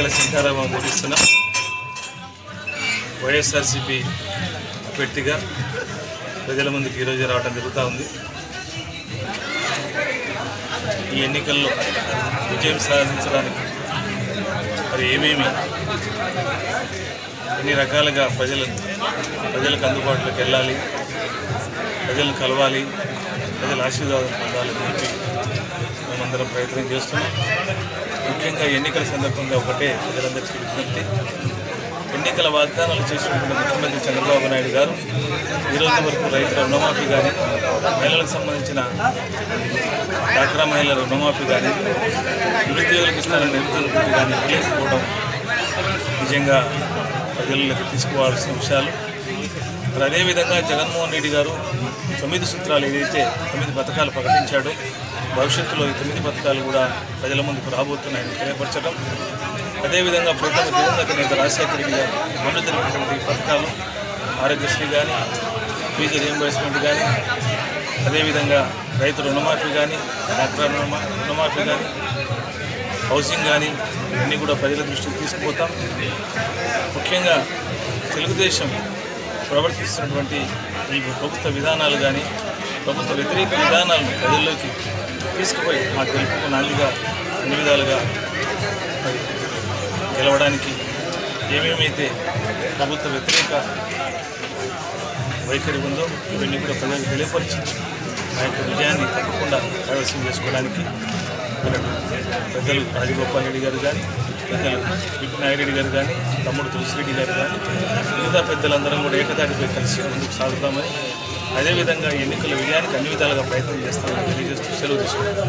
ఎన్నికల శంకారావం ముగిస్తున్నాం. వైఎస్ఆర్సీపీ వ్యక్తిగా ప్రజల ముందుకు ఈరోజు రావడం జరుగుతూ ఉంది. ఈ ఎన్నికల్లో విజయం సాధించడానికి మరి ఏమేమి ఎన్ని రకాలుగా ప్రజలు ప్రజలకు అందుబాటులోకి వెళ్ళాలి ప్రజలను కలవాలి ప్రజల ఆశీర్వాదం పొందాలని చెప్పి మేమందరం ప్రయత్నం చేస్తున్నాం. ముఖ్యంగా ఎన్నికల సందర్భంగా ఒకటే ప్రజలందరికీ విజ్ఞప్తి. ఎన్నికల వాగ్దానాలు చేసినటువంటి ముఖ్యమంత్రి చంద్రబాబు నాయుడు గారు ఈరోజు వరకు రైతుల రుణమాఫీ కానీ మహిళలకు సంబంధించిన డాక్రా మహిళల రుణమాఫీ కానీ నిరుద్యోగులకు ఇస్తున్న నిరుద్యోగ కానీ లేకపోవడం నిజంగా ప్రజలకు తీసుకోవాల్సిన విషయాలు. మరి అదేవిధంగా జగన్మోహన్ రెడ్డి గారు తొమ్మిది సూత్రాలు ఏదైతే తొమ్మిది పథకాలు ప్రకటించాడో భవిష్యత్తులో ఈ తొమ్మిది పథకాలు కూడా ప్రజల ముందుకు రాబోతున్నాయని తెలియపరచడం అదేవిధంగా ప్రథమ దివంగత నేత రాజశేఖర రెడ్డి గారు అమలు జరిగినటువంటి పథకాలు ఆరోగ్యశ్రీ కానీ ఫీజు రియంబర్స్మెంట్ కానీ అదేవిధంగా రైతు రుణమాఫీ కానీ డాక్టర్ రుణమా రుణమాఫీ కానీ హౌసింగ్ కానీ ఇవన్నీ కూడా ప్రజల దృష్టికి తీసుకుపోతాం. ముఖ్యంగా తెలుగుదేశం ప్రవర్తిస్తున్నటువంటి ఈ ప్రభుత్వ విధానాలు కానీ ప్రభుత్వ వ్యతిరేక విధానాలను ప్రజల్లోకి తీసుకుపోయి మా గెలుపుకు నాందిగా అన్ని విధాలుగా గెలవడానికి ఏమేమైతే ప్రభుత్వ వ్యతిరేక వైఖరి ఉందో ఇవన్నీ కూడా ప్రజలకు తెలియపరిచి ఆ యొక్క విజయాన్ని తప్పకుండా కైవసం చేసుకోవడానికి పెద్దలు రాజగోపాల్ రెడ్డి గారు కానీ పెద్దలు విపినాయరెడ్డి గారు కానీ తమ్ముడు తులసిరెడ్డి గారు కానీ మిగతా పెద్దలందరం కూడా ఏకదాటిపై కలిసి ముందుకు సాగుతామని అదేవిధంగా ఎన్నికల విజయానికి అన్ని విధాలుగా ప్రయత్నం చేస్తామని తెలియజేస్తూ సెలవు తీసుకుంటాం